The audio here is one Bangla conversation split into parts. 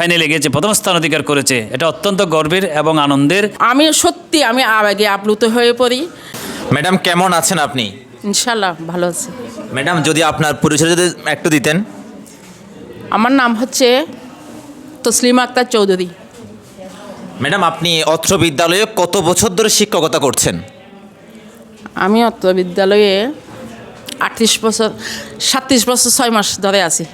ফাইনালে গেছে প্রথম স্থান অধিকার করেছে। এটা অত্যন্ত গর্বের এবং আনন্দের। আমি সত্যি আমি আবেগে আপ্লুত হয়ে পড়ি। ম্যাডাম কেমন আছেন আপনি? ইনশাল্লাহ ভালো আছে। ম্যাডাম যদি আপনার পরিচয় যদি একটু দিতেন। আমার নাম হচ্ছে তসলিমা আক্তার চৌধুরী। ম্যাডাম আপনি অত্র বিদ্যালয়ে কত বছর ধরে শিক্ষকতা করছেন? আমি অত্র বিদ্যালয়ে আটত্রিশ বছর সাতত্রিশ বছর ছয় মাস ধরে আছি।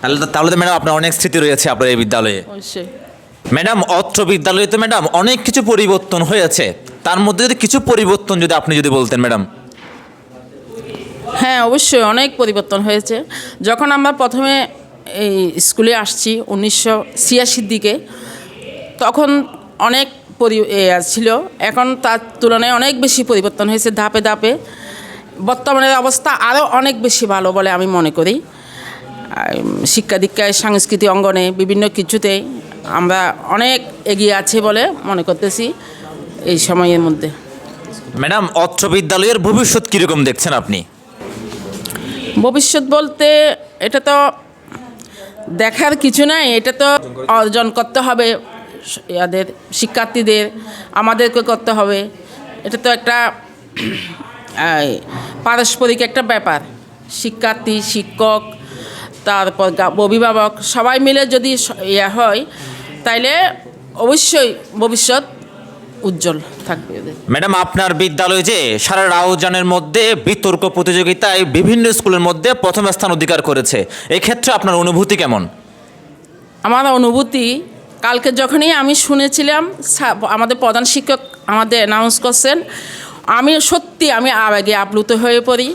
তাহলে তো- তাহলে তো ম্যাডাম আপনার অনেক স্মৃতি রয়েছে আপনার এই বিদ্যালয়ে। অবশ্যই। ম্যাডাম অত্র বিদ্যালয়ে তো ম্যাডাম অনেক কিছু পরিবর্তন হয়েছে। তার মধ্যে যদি কিছু পরিবর্তন যদি আপনি যদি বলতেন ম্যাডাম। হ্যাঁ অবশ্যই অনেক পরিবর্তন হয়েছে। যখন আমরা প্রথমে এই স্কুলে আসছি উনিশশো ছিয়াশির দিকে তখন অনেক পরি ছিল এখন তার তুলনায় অনেক বেশি পরিবর্তন হয়েছে ধাপে ধাপে। বর্তমানের অবস্থা আরও অনেক বেশি ভালো বলে আমি মনে করি। শিক্ষা দীক্ষায় সাংস্কৃতিক অঙ্গনে বিভিন্ন কিছুতে আমরা অনেক এগিয়ে আছে বলে মনে করতেছি এই সময়ের মধ্যে। ম্যাডাম অত্র বিদ্যালয়ের ভবিষ্যৎ কীরকম দেখছেন আপনি? ভবিষ্যৎ বলতে এটা তো দেখার কিছু নাই এটা তো অর্জন করতে হবে ইয়াদের শিক্ষার্থীদের আমাদেরকে করতে হবে। এটা তো একটা পারস্পরিক একটা ব্যাপার। শিক্ষার্থী শিক্ষক তারপর অভিভাবক সবাই মিলে যদি ইয়া হয় তাইলে অবশ্যই ভবিষ্যৎ উজ্জ্বল থাকবে ম্যাডাম আপনার বিদ্যালয়ে যে সারা রাউজানের মধ্যে বিতর্ক প্রতিযোগিতায় বিভিন্ন স্কুলের মধ্যে প্রথম স্থান অধিকার করেছে এই ক্ষেত্রে আপনার অনুভূতি কেমন? আমার অনুভূতি কালকে যখনই আমি শুনেছিলাম আমাদের প্রধান শিক্ষক আমাদের অ্যানাউন্স করছেন আমি সত্যি আমি আবেগে আপ্লুত হয়ে পড়ি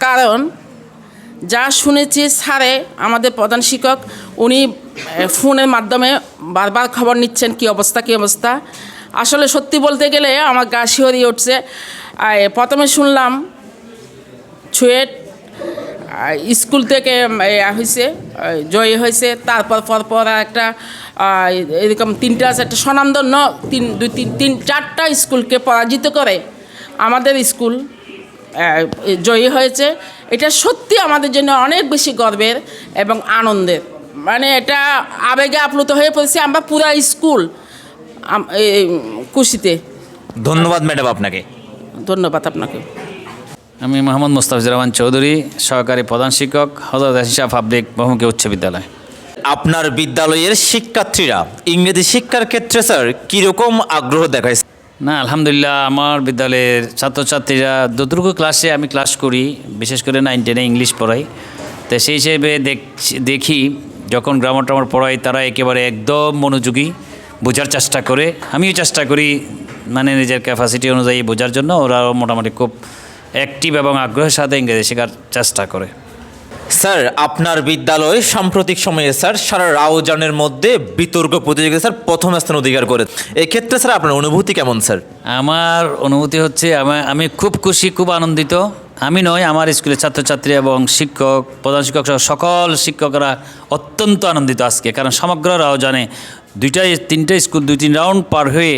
কারণ যা শুনেছি স্যারে, আমাদের প্রধান শিক্ষক, উনি ফোনের মাধ্যমে বারবার খবর নিচ্ছেন, কি অবস্থা কি অবস্থা। আসলে সত্যি বলতে গেলে আমার গা শিহরিয়ে উঠছে। প্রথমে শুনলাম ছুয়েট স্কুল থেকে হয়েছে জয়ী হয়েছে, তারপর পরপর একটা এরকম তিনটা একটা স্বনামধন্য, তিন, দুই, তিন তিন, চারটা স্কুলকে পরাজিত করে আমাদের স্কুল জয়ী হয়েছে। এটা সত্যি আমাদের জন্য অনেক বেশি গর্বের এবং আনন্দের। মানে এটা আবেগে আপ্লুত হয়ে পড়েছে আমরা পুরা স্কুল খুশিতে। ধন্যবাদ ম্যাডাম আপনাকে। ধন্যবাদ আপনাকে। আমি মোহাম্মদ মুস্তাফিজুর রহমান চৌধুরী সহকারী প্রধান শিক্ষক হজরত হাসিশা পাবলিক বহুমুখী উচ্চ বিদ্যালয়। আপনার বিদ্যালয়ের শিক্ষার্থীরা ইংরেজি শিক্ষার ক্ষেত্রে স্যার কীরকম আগ্রহ দেখায়? না, আলহামদুলিল্লাহ, আমার বিদ্যালয়ের ছাত্রছাত্রীরা যতটুকু ক্লাসে আমি ক্লাস করি, বিশেষ করে নাইন টেনে ইংলিশ পড়াই, তো সেই হিসেবে দেখি যখন গ্রামার টামার পড়াই, তারা একেবারে একদম মনোযোগী, বোঝার চেষ্টা করে। আমিও চেষ্টা করি মানে নিজের ক্যাপাসিটি অনুযায়ী বোঝার জন্য, ওরাও মোটামুটি খুব অ্যাক্টিভ এবং আগ্রহের সাথে ইংরেজি শেখার চেষ্টা করে। স্যার, আপনার বিদ্যালয়ে সাম্প্রতিক সময়ে স্যার সারা রাউজানের মধ্যে বিতর্ক প্রতিযোগিতা স্যার প্রথম স্থান অধিকার করে। এক্ষেত্রে স্যার আপনার অনুভূতি কেমন, স্যার? আমার অনুভূতি হচ্ছে, আমা- খুব খুশি, খুব আনন্দিত। আমি নয়, আমার স্কুলের ছাত্রছাত্রী এবং শিক্ষক, প্রধান শিক্ষক সহ সকল শিক্ষকরা অত্যন্ত আনন্দিত আজকে, কারণ সমগ্র জানে দুইটা তিনটা স্কুল, দুই, তিন রাউন্ড পার হয়ে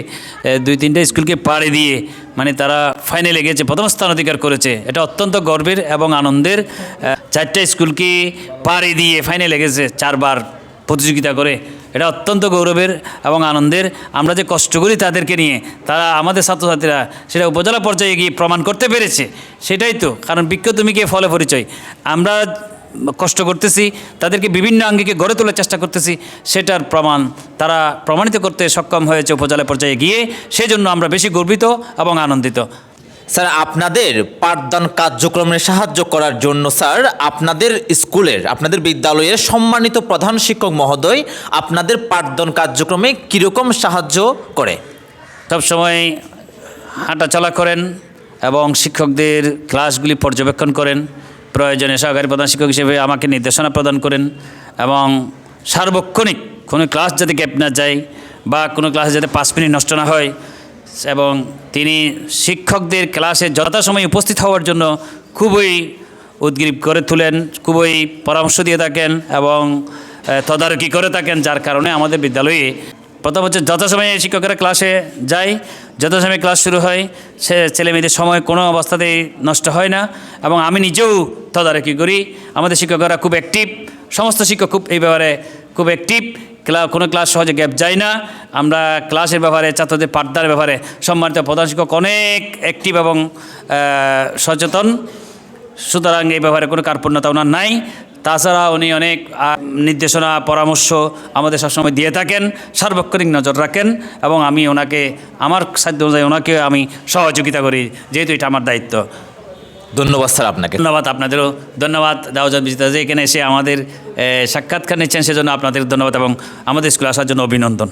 দুই, তিনটা স্কুলকে পাড়ি দিয়ে মানে তারা ফাইনালে গেছে, প্রথম স্থান অধিকার করেছে। এটা অত্যন্ত গর্বের এবং আনন্দের। চারটা স্কুলকে পাড়ি দিয়ে ফাইনালে গেছে, চারবার প্রতিযোগিতা করে। এটা অত্যন্ত গৌরবের এবং আনন্দের। আমরা যে কষ্ট করি তাদেরকে নিয়ে, তারা আমাদের ছাত্রছাত্রীরা সেটা উপজেলা পর্যায়ে গিয়ে প্রমাণ করতে পেরেছে। সেটাই তো, কারণ বৃক্ষ তুমি কে, ফলে পরিচয়। আমরা কষ্ট করতেছি তাদেরকে বিভিন্ন আঙ্গিকে গড়ে তোলার চেষ্টা করতেছি সেটার প্রমাণ তারা প্রমাণিত করতে সক্ষম হয়েছে উপজেলা পর্যায়ে গিয়ে সেজন্য আমরা বেশি গর্বিত এবং আনন্দিত। স্যার আপনাদের পাঠদান কার্যক্রমে সাহায্য করার জন্য স্যার আপনাদের স্কুলের আপনাদের বিদ্যালয়ের সম্মানিত প্রধান শিক্ষক মহোদয় আপনাদের পাঠদান কার্যক্রমে কীরকম সাহায্য করে? সবসময় হাঁটাচলা করেন এবং শিক্ষকদের ক্লাসগুলি পর্যবেক্ষণ করেন। প্রয়োজনে সহকারী প্রধান শিক্ষক হিসেবে আমাকে নির্দেশনা প্রদান করেন এবং সার্বক্ষণিক কোনো ক্লাস যাতে গ্যাপ না যায় বা কোনো ক্লাসে যাতে পাঁচ মিনিট নষ্ট না হয় এবং তিনি শিক্ষকদের ক্লাসে যথাসময়ে উপস্থিত হওয়ার জন্য খুবই উদ্গ্রীব করে তুলেন, খুবই পরামর্শ দিয়ে থাকেন এবং তদারকি করে থাকেন, যার কারণে আমাদের বিদ্যালয়ে প্রথম হচ্ছে যথাসময়ে শিক্ষকেরা ক্লাসে যায় যথাসময়ে ক্লাস শুরু হয়, সে ছেলে মেয়েদের সময় কোনো অবস্থাতেই নষ্ট হয় না এবং আমি নিজেও তদারকি করি। আমাদের শিক্ষকরা খুব অ্যাক্টিভ সমস্ত শিক্ষক খুব এই ব্যাপারে খুব অ্যাক্টিভ ক্লা কোনো ক্লাস সহজে গ্যাপ যায় না। আমরা ক্লাসের ব্যাপারে, ছাত্রদের পাঠদার ব্যাপারে সম্মানিত প্রধান শিক্ষক অনেক অ্যাক্টিভ এবং সচেতন। সুতরাং এই ব্যাপারে কোনো কার্পণ্যতা ওনার নাই। তাছাড়া উনি অনেক নির্দেশনা পরামর্শ আমাদের সবসময় দিয়ে থাকেন সার্বক্ষণিক নজর রাখেন এবং আমি ওনাকে আমার সাধ্য অনুযায়ী ওনাকে আমি সহযোগিতা করি যেহেতু এটা আমার দায়িত্ব। ধন্যবাদ স্যার আপনাকে। ধন্যবাদ আপনাদেরও ধন্যবাদ দাওজান বিজিতা যে এখানে এসে আমাদের সাক্ষাৎকার নিচ্ছেন সেজন্য আপনাদের ধন্যবাদ এবং আমাদের স্কুলে আসার জন্য অভিনন্দন।